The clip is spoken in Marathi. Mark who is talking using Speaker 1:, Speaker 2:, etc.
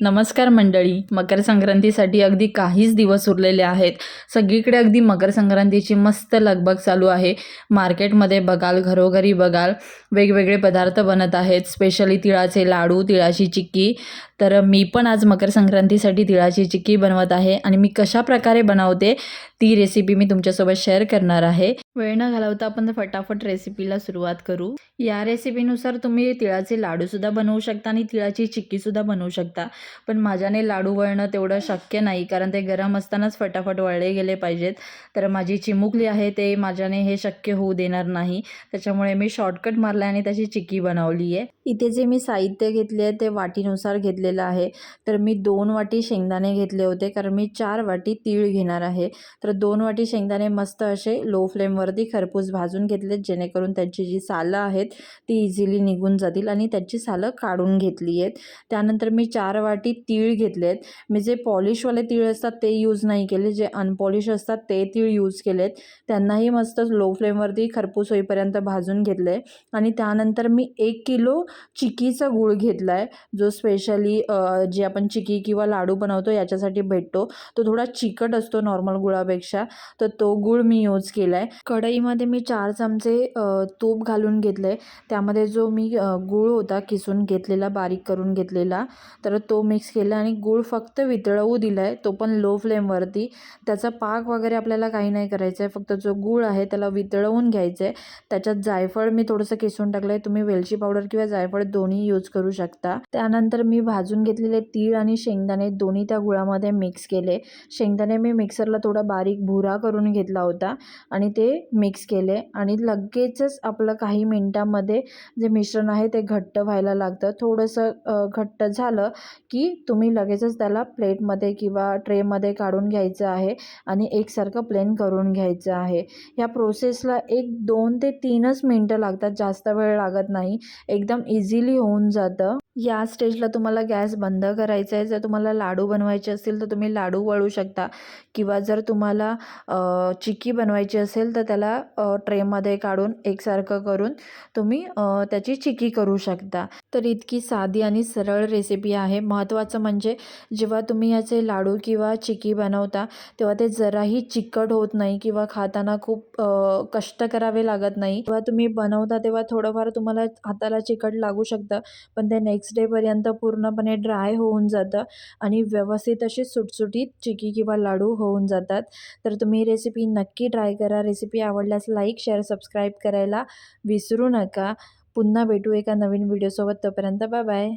Speaker 1: नमस्कार मंडळी. मकर संक्रांतीसाठी अगदी काहीच दिवस उरलेले आहेत. सगळीकडे अगदी मकर संक्रांतीची मस्त लगबग चालू आहे. मार्केटमध्ये बघाल घरोघरी बघाल वेगवेगळे पदार्थ बनत आहेत. स्पेशली तिळाचे लाडू तिळाची चिक्की. तर मी पण आज मकर संक्रांतीसाठी तिळाची चिक्की बनवत आहे आणि मी कशा प्रकारे बनवते ती रेसिपी मी तुमच्यासोबत शेअर करणार आहे. वेळ न घालवता आपण फटाफट रेसिपीला सुरुवात करू. या रेसिपीनुसार तुम्ही तिळाचे लाडूसुद्धा बनवू शकता आणि तिळाची चिक्कीसुद्धा बनवू शकता. पण माझ्याने लाडू वळणं तेवढं शक्य नाही कारण ते गरम असतानाच फटाफट वळले गेले पाहिजेत. तर माझी चिमुकली आहे ते माझ्याने हे शक्य होऊ देणार नाही. त्याच्यामुळे मी शॉर्टकट मारला आणि त्याची चिक्की बनवली आहे इथे जे मी साहित्य घेतले आहे ते वाटीनुसार घेतलेलं आहे. तर मी दोन वाटी शेंगदाणे घेतले होते कारण मी चार वाटी तीळ घेणार आहे. तर दोन वाटी शेंगदाणे मस्त असे लो फ्लेम वरती खरपूस भाजून घेतलेत जेणेकरून त्यांची जी सालं आहेत ती इझिली निघून जातील आणि त्याची सालं काढून घेतली आहेत. त्यानंतर मी चार वाटी तीळ घेतलेत. मी जे पॉलिशवाले तीळ असतात ते यूज नाही केले. जे अनपॉलिश असतात ते तीळ यूज केलेत. त्यांनाही मस्त लो फ्लेमवरती खरपूस होईपर्यंत भाजून घेतलं. आहे आणि त्यानंतर मी एक किलो चिकीचा गूळ घेतला आहे जो स्पेशली जे आपण चिकी किंवा लाडू बनवतो याच्यासाठी भेटतो. तो थोडा चिकट असतो नॉर्मल गुळापेक्षा. तर तो गूळ मी यूज केला आहे कढईमध्ये मी चार चमचे तूप घालून घेतलं आहे त्यामध्ये जो मी गूळ होता किसून घेतलेला बारीक करून घेतलेला तर तो मिक्स केला आणि गूळ फक्त वितळवू दिला आहे तो पण लो फ्लेमवरती त्याचा पाक वगैरे आपल्याला काही नाही करायचं आहे फक्त जो गूळ आहे त्याला वितळवून घ्यायचं आहे त्याच्यात जायफळ मी थोडंसं किसून टाकलं आहे तुम्ही वेलची पावडर किंवा जायफळ दोन्ही यूज करू शकता. त्यानंतर मी भाजून घेतलेले तीळ आणि शेंगदाणे दोन्ही त्या गुळामध्ये मिक्स केले. शेंगदाणे मी मिक्सरला थोडा बारीक भुरा करून घेतला होता. आणि ते मिक्स केले आणि लगेचच आपलं काही मिनटामध्ये जे मिश्रण आहे ते घट्ट व्हायला लागतं. थोडंसं घट्ट झालं की तुम्ही लगेचच त्याला प्लेटमध्ये किंवा ट्रेमध्ये काढून घ्यायचं आहे आणि एकसारखं प्लेन करून घ्यायचं आहे. ह्या प्रोसेसला एक दोन ते तीनच मिनटं लागतात. जास्त वेळ लागत नाही. एकदम इझिली होऊन जातं. या स्टेजला तुम्हाला गॅस बंद करायचा आहे. जर तुम्हाला लाडू बनवायचे असतील तर तुम्ही लाडू वळू शकता. किंवा जर तुम्हाला चिक्की बनवायची असेल तर त्याला ट्रेमध्ये काढून एकसारखं करून तुम्ही त्याची चिक्की करू शकता. तर इतकी साधी आणि सरळ रेसिपी आहे. महत्त्वाचं म्हणजे जेव्हा तुम्ही याचे लाडू किंवा चिक्की बनवता तेव्हा ते जराही चिकट होत नाही किंवा खाताना खूप कष्ट करावे लागत नाही. किंवा तुम्ही बनवता तेव्हा थोडंफार तुम्हाला हाताला चिकट लागू शकतं. पण ते नेक्स्ट डेपर्यंत पूर्णपणे ड्राय होऊन जातं आणि व्यवस्थित अशी सुटसुटीत चिकी किंवा लाडू होऊन जातात. तर तुम्ही रेसिपी नक्की ट्राय करा. रेसिपी आवडल्यास लाईक शेअर सबस्क्राईब करायला विसरू नका. पुन्हा भेटू एका नवीन व्हिडिओसोबत तोपर्यंत बाय बाय